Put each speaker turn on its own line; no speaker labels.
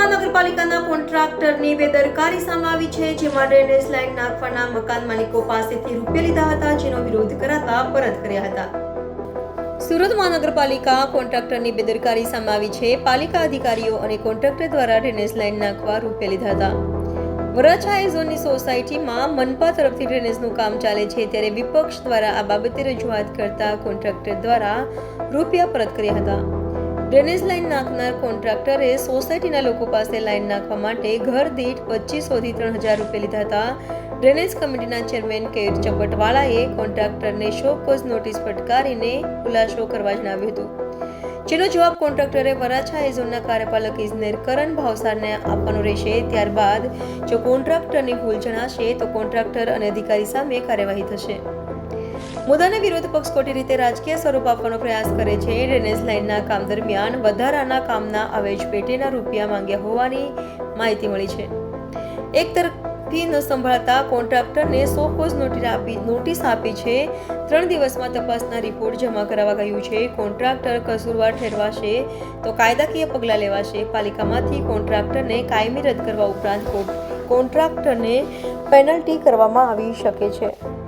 મહાનગરપાલિકાના કોન્ટ્રાક્ટરની બેદરકારી સામે આવી છે જેમાં ડ્રેનેજ લાઇન નાખવાના મકાન માલિકો પાસેથી રૂપિયા લીધા હતા, જેનો વિરોધ કરાતા પરત કર્યા હતા. સુરત મહાનગરપાલિકા કોન્ટ્રાક્ટરની બેદરકારી સામે આવી છે. પાલિકા અધિકારીઓ અને કોન્ટ્રાક્ટર દ્વારા ડ્રેનેજ લાઇન નાખવા રૂપિયા લીધા હતા. વરાછાએ ઝોનની સોસાયટીમાં મનપા તરફથી ડ્રેનેજનું કામ ચાલે છે, ત્યારે વિપક્ષ દ્વારા આ બાબતે રજૂઆત કરતા કોન્ટ્રાક્ટર દ્વારા રૂપિયા પરત કર્યા હતા. ડ્રેનેજ લાઇન નાખનાર કોન્ટ્રાક્ટરે સોસાયટીના લોકો પાસે લાઇન નાખવા માટે ઘર દીઠ પચીસોથી ત્રણ હજાર રૂપિયા લીધા હતા. ડ્રેનેજ કમિટીના ચેરમેન કેર ચપટવાળાએ કોન્ટ્રાક્ટરને શો કોઝ નોટિસ ફટકારીને ખુલાસો કરવા જણાવ્યું હતું. જેનો જવાબ કોન્ટ્રાક્ટરે વરાછા એઝોનના કાર્યપાલક ઇજનેર કરણ ભાવસારને આપવાનો રહેશે. ત્યારબાદ જો કોન્ટ્રાક્ટરની ભૂલ જણાશે તો કોન્ટ્રાક્ટર અને અધિકારી સામે કાર્યવાહી થશે. મુદ્દાને વિરોધ પક્ષ ખોટી રીતે રાજકીય સ્વરૂપ આપવાનો પ્રયાસ કરે છે. ડ્રેનેજ લાઇનના કામ દરમિયાન વધારાના કામના અવેજ પેટેના રૂપિયા માંગ્યા હોવાની માહિતી મળી છે. એક તરફથી ન સંભાળતા કોન્ટ્રાક્ટરને સો કોઝ નોટિસ આપી નોટિસ આપી છે. ત્રણ દિવસમાં તપાસના રિપોર્ટ જમા કરાવવા કહ્યું છે. કોન્ટ્રાક્ટર કસૂરવાર ઠેરવાશે તો કાયદાકીય પગલાં લેવાશે. પાલિકામાંથી કોન્ટ્રાક્ટરને કાયમી રદ કરવા ઉપરાંત કોન્ટ્રાક્ટરને પેનલ્ટી કરવામાં આવી શકે છે.